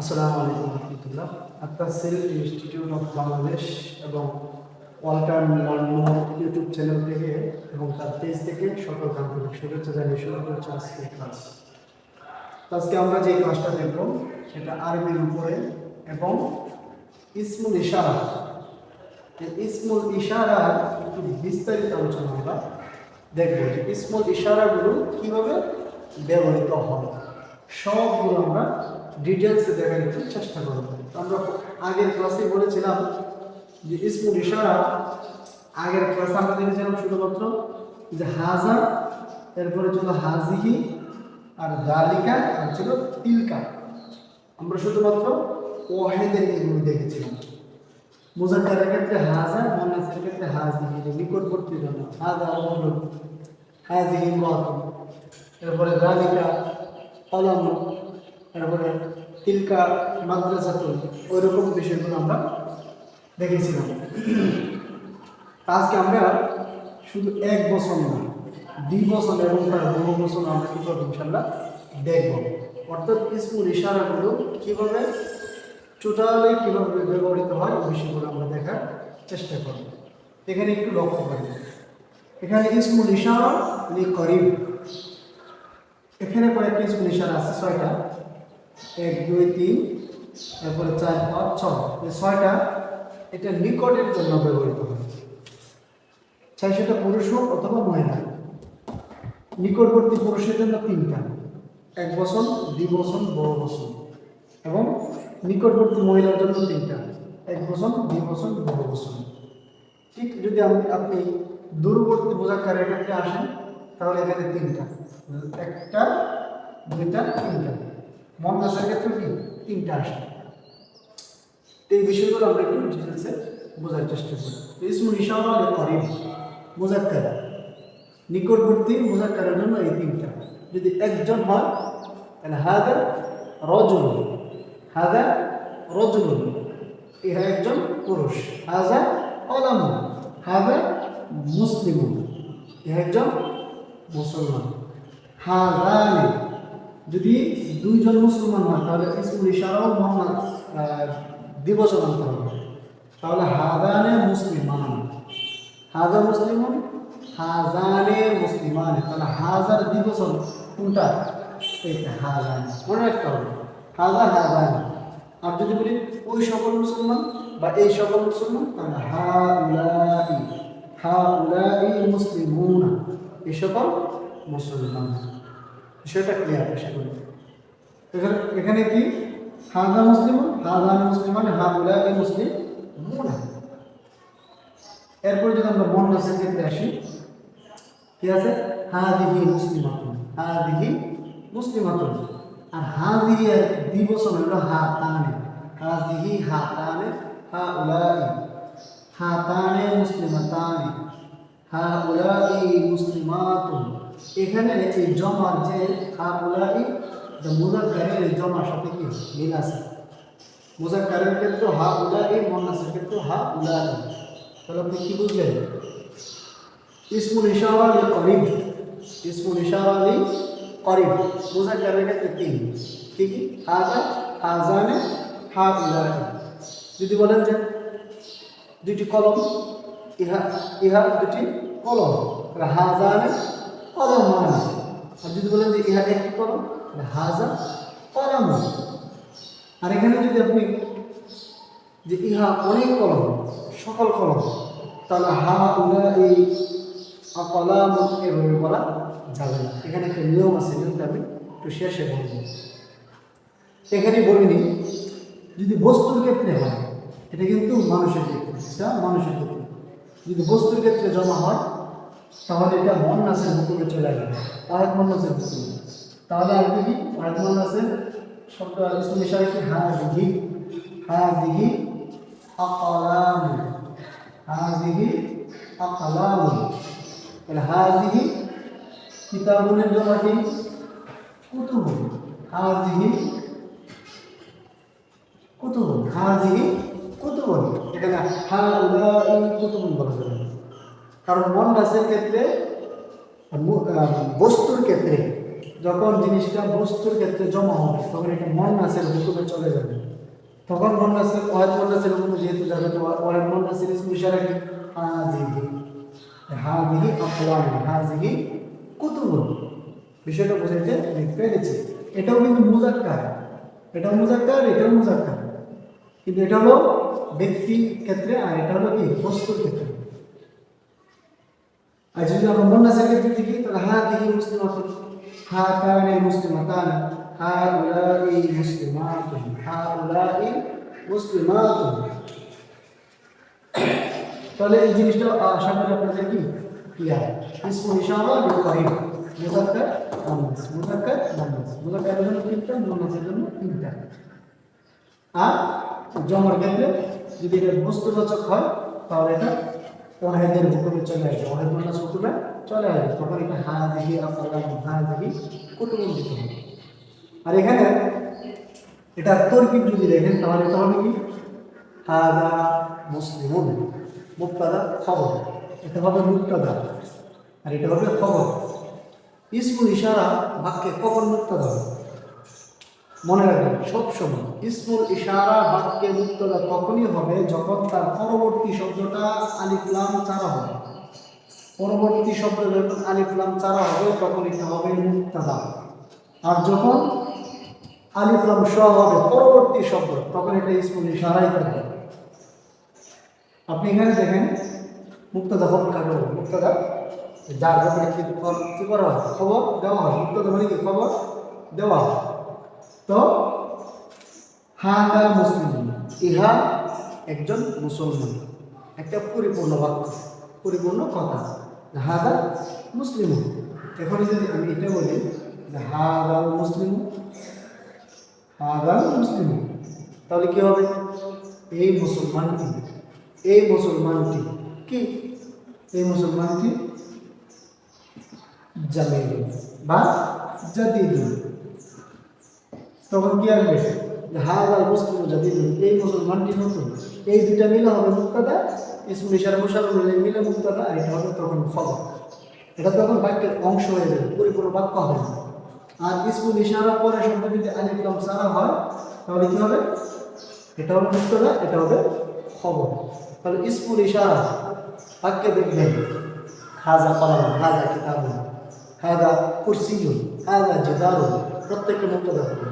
আসসালামু আলাইকুম রহমতুল্লাহ। আপনার সেলফ ইনস্টিটিউট অফ বাংলাদেশ এবং ওয়াল্টার লার্নো ইউটিউব চ্যানেল থেকে এবং তার পেজ থেকে সকল আন্তরিক শুভেচ্ছা জানিয়ে শুরু করছে আজকে ক্লাস। আজকে আমরা যে ক্লাসটা দেখব, সেটা আরবির উপরে এবং ইসমুল ইশারা। ইসমুল ইশারার একটু বিস্তারিত আলোচনা আমরা দেখব যে ইসমুল ইশারাগুলো কীভাবে ব্যবহৃত হয়। সবগুলো আমরা ডিটেলসে একটু চেষ্টা করব। আমরা আগের ক্লাসে বলেছিলাম যে ইসমুল ইশারা, আগের ক্লাসে আমরা দেখেছিলাম শুধুমাত্র যে হাজার এরপরে ছিল হাজিহি, আর দালিকা, আর ছিল তিলকা। আমরা শুধুমাত্র ওয়াহেদের এগুলো দেখেছিলাম। মুজাক্কারের ক্ষেত্রে হাজার মোনাসের ক্ষেত্রে হাজিহি নিকটবর্তী জন্য হাজা রজুল হাজিহি ইমরাতুন এরপরে দালিকা কলম তারপরে তিলকা মাদ্রাসাতুল ওই রকম বিষয়গুলো আমরা দেখেছিলাম। আজকে আমরা শুধু এক বছর না, দুই বছর এবং তার বহু বছর আমরা কী করব ইনশাল্লাহ দেখব। অর্থাৎ ইসমুল ইশারাগুলো কীভাবে টোটালি কীভাবে ব্যবহৃত হয়, ওই বিষয়গুলো আমরা দেখার চেষ্টা করব। এখানে একটু লক্ষ্য করি এখানে ইসমুল ইশারা লি করিব এখানে কয়েকটি ইশারা আছে, ছয়টা। এক, দুই, তিন, তারপরে চার, পাঁচ, ছয়। ছয়টা এটা নিকটের জন্য ব্যবহৃত হয়। চাই সেটা পুরুষ হোক অথবা মহিলা। নিকটবর্তী পুরুষের জন্য তিনটা। এক বছর, দুই বছর, বড় বছর। এবং নিকটবর্তী মহিলার জন্য তিনটা। এক বছর, দুই বছর, বড় বছর। ঠিক যদি আপনি আপনি দূরবর্তী বোঝাকারের ক্ষেত্রে আসেন তাহলে এখানে তিনটা। একটা, দুইটা, তিনটা। মন্দাসের ক্ষেত্রে কি? তিনটা আসে। এই বিষয়গুলো আমরা একটু ডিটেলসে বোঝার চেষ্টা করি। ইসমুল ইশারা আল করিব মুজাক্কার। নিকটবর্তী মুজাক্কারের জন্য এই তিনটা। যদি একজন হয়, তাহলে হাদা রজুল হাদা রজুল ইহা একজন পুরুষ। হাজা অলাম হাদা মুসলিম ইহা একজন মুসলমান। হাদানি যদি দুইজন মুসলমান হয়, তাহলে ইসমুল ইশারাও মোহাম্মদ দিবচন আনতে হবে। তাহলে হাজানে মুসলিম মানানো হাজার মুসলিম হাজানে মুসলিমান। তাহলে হাজার দিবচন কোনটা? এইটা হাজান। মনে রাখতে হবে। হাজার হাজান। আর যদি বলি ওই সকল মুসলমান বা এই সকল মুসলমান, তাহলে হা উলাই হা উলাই মুসলিমুন। এই সকল মুসলমান বিষয়টা ক্লিয়ার আশা করি। এখানে এখানে কি? হাজা মুসলিম হাজা মুসলিমান হা উলাই মুসলিম মুনা। এরপরে যদি আমরা মন নাসের ক্ষেত্রে আসি, কি আছে? হাদিহি মুসলিমাতুন হাদিহি মুসলিমাতুন। আর হাদিহি এর দিবসন হলো হা তানে হাদিহি হা তানে হা উলাই হা তানে মুসলিমাতানে। হা উলাই মুসলিমাতুন। এখানে এই জমার যে হা উলাই যে মুজাক্কারের এই জমার সাথে কি? মিল আছে। মুজাক্কারের ক্ষেত্রে হা উলাই মন্নাসের ক্ষেত্রে হা উলাই তাহলে আপনি কি বুঝলেন? ইসমুল ইশারা আলী করিব। ইসমুল ইশারা আলী করিব। মুজাক্কারের ক্ষেত্রে তিন। কি কি? হাজা হাজানে হা উলাই যদি বলেন যে দুইটি কলম ইহা ইহা দুটি কলম। হাজানে কলম মানে আর যদি বলেন যে ইহা একটি কলম হাজা কলম আর এখানে যদি আপনি যে ইহা অনেক কলম, সকল কলম, তাহলে হা, উলা এই কলাম এভাবে বলা যাবে না। এখানে একটা নিয়ম আছে, নিয়মটা আমি একটু শেষে বলব। এখানে বলিনি, যদি বস্তুর ক্ষেত্রে হয়, এটা কিন্তু মানুষের ক্ষেত্রে, এটা মানুষের ক্ষেত্রে। যদি বস্তুর ক্ষেত্রে জমা হয়, তাহলে এটা মন নাসের হুকুমে চলে গেল। আরেক মন নাসের হুকুমে। তাহলে আসবে কি আরেক মন নাসের শব্দ আসবে বিষয় কি? হাজিহি হাজিহি আকলাম হাজিহি আকলাম। তাহলে হাজিহি কিতাবুলের জমা কি? কুতুব হাজিহি কুতুব হাজিহি কুতুব এখানে হাউলাই কুতুব বলা যাবে কারণ মন নাসের ক্ষেত্রে বস্তুর ক্ষেত্রে, যখন জিনিসটা বস্তুর ক্ষেত্রে জমা হবে, তখন এটা মন নাসের হুকুমে চলে যাবে। তখন মন নাসের ওয়াহেদ মন নাসের হুকুমে যেহেতু যাবে, তো ওয়াহেদ মন নাসের ইসমু ইশারা কি হাজিহি হাজিহি আকওয়াম হাজিহি কুতুবুন। বিষয়টা বুঝাইতে পেরেছি এটাও কিন্তু মুজাক্কার। এটাও মুজাক্কার এটাও মুজাক্কার। কিন্তু এটা হলো ব্যক্তি ক্ষেত্রে আর এটা হলো কি? বস্তুর ক্ষেত্রে। আর যদি আমরা মুন্নাসের ক্ষেত্রে দেখি তাহলে হা দিহি মুসলিমাতুন, হা কানে মুসলিমাতান, হা উলাই হা উলাই তাহলে এই জিনিসটা আশা করি আপনাদের কি? জন্য আর জমার ক্ষেত্রে যদি এটা বস্তুবাচক হয়, তাহলে এটা ওয়াহেদের হুকুমে চলে আসবে। ওয়াহেদ মানাস হুকুমে চলে আসবে। তখন এটা হা দিহি আফালাম হা দেখি কুতুবুল দিতে হবে। আর এখানে এটা তরকিব যদি দেখেন, তাহলে এটা হবে কি? হাদা মুসলিমুন মুক্তাদা খবর। এটা হবে মুক্তাদা আর এটা হবে খবর। ইসমুল ইশারা বাক্যে কখন মুক্তাদা হবে? মনে রাখবেন সবসময় ইসমুল ইশারা বাক্যে মুক্তদা তখনই হবে যখন তার পরবর্তী শব্দটা আলিফলাম চারা হবে। পরবর্তী শব্দ যখন আলিফলাম চারা হবে, তখন এটা হবে মুক্তাদা। আর যখন আলিফলাম স হবে, পরবর্তী শব্দ, তখন এটা ইসমুল ইশারাই থাকবে। আপনি এখানে দেখেন, মুক্তাদা খবর কাকে বলে? মুক্তাদা? যার ব্যাপারে কি করা হয়? খবর দেওয়া হয়। মুক্তাদা মানে কি? খবর দেওয়া হয়। তো হাদা মুসলিম, ইহা একজন মুসলমান। একটা পরিপূর্ণ বাক্য, পরিপূর্ণ কথা। হাদা মুসলিম। এখন যদি আমি এটা বলি হাদা মুসলিম হাদা মুসলিম, তাহলে কি হবে? এই মুসলমানটি এই মুসলমানটি কি? এই মুসলমানটি জামিল বা জাদিদুল তখন কি আসবে যে হাজ আল মুসলিম জাদিদ এই মুসলমানটি নতুন। এই দুইটা মিলে হবে মুক্তাদা ইসমুল ইশারা মুশারফ মিলে মিলে মুক্তাদা, আর এটা হবে তখন খবর এটা তখন বাক্যের অংশ হয়ে যাবে, পরিপূর্ণ বাক্য হবে না। আর ইসমুল ইশারা পরে শব্দ যদি আলিফ, লাম, সারা হয়, তাহলে কি হবে? এটা হবে মুক্তাদা, এটা হবে খবর তাহলে ইসমুল ইশারা বাক্যে দেখবেন, হাজা কলাম হাজা কিতাবুন হাদা কুরসিয়ুন হাদা জিদারুন, প্রত্যেকটা মুক্তাদা হবে।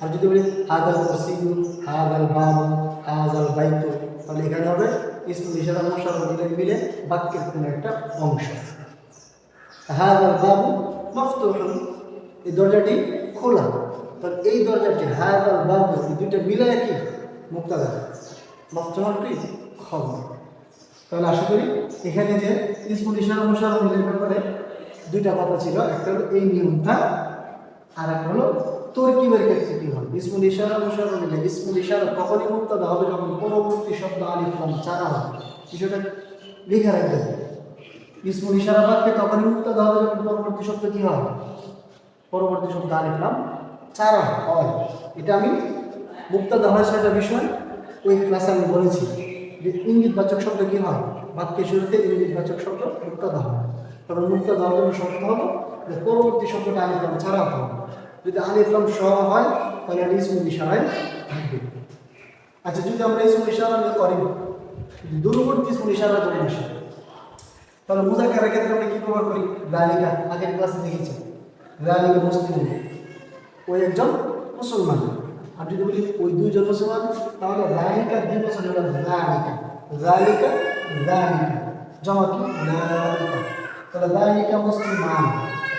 আর যদি বলি, হাদাল কুরসিয়ুন হাদাল বাবু হাজাল বাইতু তাহলে এখানে হবে ইসমুল ইশারা মিলে বাক্যের কোনো একটা অংশ। হাদাল বাবু মফতুহুন, এই দরজাটি খোলা। তাহলে এই দরজাটি, হাদাল বাবু এই দুইটা মিলে কি? মুক্তাদা মফতুহুন কি? খবর। তাহলে আশা করি এখানে যে ইসমুল ইশারা মুশারফ মিলের ব্যাপারে দুইটা কথা ছিল। একটা হলো এই নিয়মটা আর একটা হলো তরকিবের ক্ষেত্রে কি হবে? ইসমুল ইশারা মুশারফ মিলে ইসমুল ইশারা কখনই মুক্তাদা হবে যখন পরবর্তী শব্দ আলিফ, লাম চারা হবে। বিষয়টা লিখে রাখবেন। ইসমুল ইশারা বাক্যে তখনই মুক্তাদা হবে যখন পরবর্তী শব্দ কি হয়? পরবর্তী শব্দ আলিফ, লাম চারা হয়। এটা আমি মুক্তাদা হয় সেটা বিষয় ওই ক্লাসে আমি বলেছি। যে ইঙ্গিতবাচক শব্দ কি হয়? বাক্যের শুরুতে ইঙ্গিতবাচক শব্দ মুক্তাদা হয় তখন মুক্তাদা হওয়ার জন্য শব্দ হলো যে পরবর্তী শব্দটা আলিফ, লাম ছাড়া হবে। যদি আলিফ লাম সহ হয়, তাহলে এটা ইসমুল ইশারায় থাকবে। আচ্ছা যদি আমরা ইসমুল ইশারা নিয়ে করি, যদি দূরবর্তী ইসমুল ইশারা জন্য আসে, তাহলে মুজাক্কারের ক্ষেত্রে আমরা কি ব্যবহার করি? রালিকা, আগের ক্লাসে দেখেছি। রালিকা মুসলিম। ওই একজন মুসলমান। আর যদি বলি ওই দুইজন মুসলমান, তাহলে রালিকা দুই বছর হলো রালিকা। রালিকা রালিকা। জমা কি? রালিকা। তাহলে রালিকা মুসলিমান।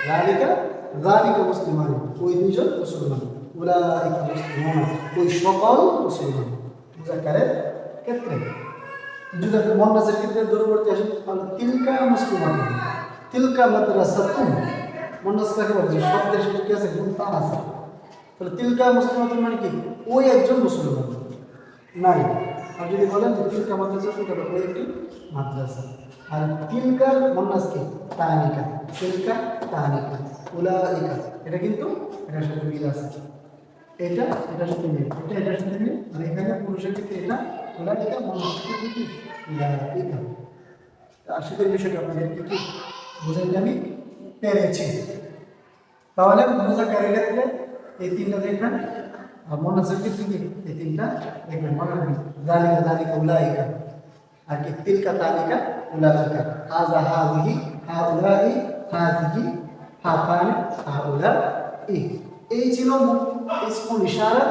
রালিকা রালিকা মুসলিমান, ওই দুইজন মুসলমান, উলাইকা মুসলিমান, ওই সকল মুসলমান। মুজাক্কারের ক্ষেত্রে। যদি আপনি মন্নাসের ক্ষেত্রে দূরবর্তী আসেন তাহলে তিলকা মুসলিমান। তিলকা মাদ্রাসা তুম মন্নাস কাকে বলছে শব্দের শেষে কি আছে? গুণ তান আছে? তাহলে তিলকা মুসলিমাত মানে কি? ওই একজন মুসলমান। নাই। আর যদি বলেন যে তিলকা মাদ্রাসা তাহলে ওই একটি মাদ্রাসা। আর তিলকার মন্নাস কি তানিকা। তিলকা তানিকা। উলাইকা। এটা কিন্তু এটার সাথে মিল আছে। এটা, এটার সাথে মিল। এটা, এটার সাথে মিল। আর এখানে পুরুষের ক্ষেত্রে এটা উলাইকা মন্নাসের ক্ষেত্রে উলাইকা। আশা করি বিষয়টা আপনাদের কি বুঝাইতে আমি পেরেছি। তাহলে মুজাক্কারের ক্ষেত্রে এই তিনটা দেখবেন, আর মোনাসের ক্ষেত্রে কি এই তিনটা দেখবেন। মনে রাখবেন জালিকা জালিকা উলাইকা। আর কি, তিলকা, তালিকা, উলাইকা। হাজা, হাজিহি হা উলাই হাজিহি হাতান ই এই ছিল ইসমুল ইশারা,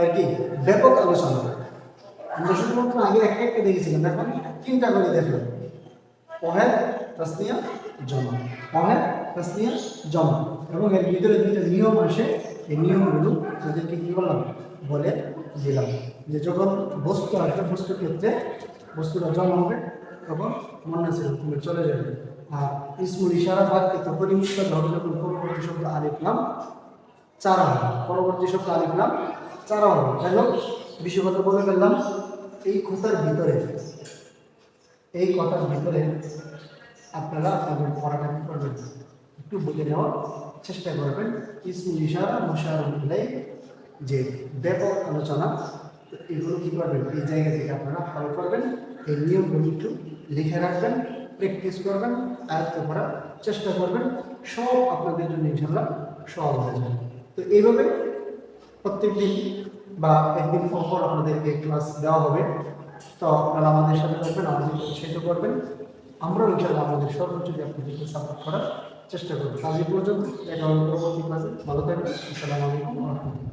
আর কি, ব্যাপক আলোচনা। আমরা শুধুমাত্র আগে একটা একটা দেখেছিলাম দেখুন তিনটা করে দেখলাম। ওহের তাসনিয়া, জমা। ওহের তাসনিয়া, জমা। এবং এর ভিতরে দুইটা নিয়ম আসে। এই নিয়মগুলো তাদেরকে কী করলাম বলে দিলাম। যে যখন বস্তু আসবে বস্তুর ক্ষেত্রে, বস্তুটা জমা হবে, তখন মন্নাসের হুকুমে চলে যাবে। আর ইসমুল ইশারা বাক্যে তো পরিমুক্ত হবে পরবর্তী শব্দ আলিফলাম চারা হবে পরবর্তী শব্দ আলিফলাম চারা হবে যাই হোক বিষয় বলে ফেললাম, এই কথার ভিতরে, এই কথার ভিতরে আপনারা আপনাদের পড়াটা কি করবেন? একটু বুঝে নেওয়ার চেষ্টা করবেন। ইসমুল ইশারা মুশারুল্লাহ যে ব্যাপক আলোচনা এগুলো কি করবেন? এই জায়গা থেকে আপনারা ফলো করবেন। এই নিয়মগুলো একটু লিখে রাখবেন। প্র্যাকটিস করবেন আয়ত্ত করার চেষ্টা করবেন সব আপনাদের জন্য ইনশাল্লাহ সহজ হয়ে যাবে। তো এইভাবে প্রত্যেক দিন বা একদিন পর আপনাদেরকে ক্লাস দেওয়া হবে। তো আপনারা আমাদের সাথে থাকবেন আমাদেরকে উৎসাহিত করবেন। আমরাও ইনশাল্লাহ আমাদের সর্বোচ্চ আপনাদেরকে সাপোর্ট করার চেষ্টা করব। আজ পর্যন্ত, দেখা হবে পরবর্তী ক্লাসে ভালো থাকবেন, আসসালামু আলাইকুম রহমতুল্লাহ।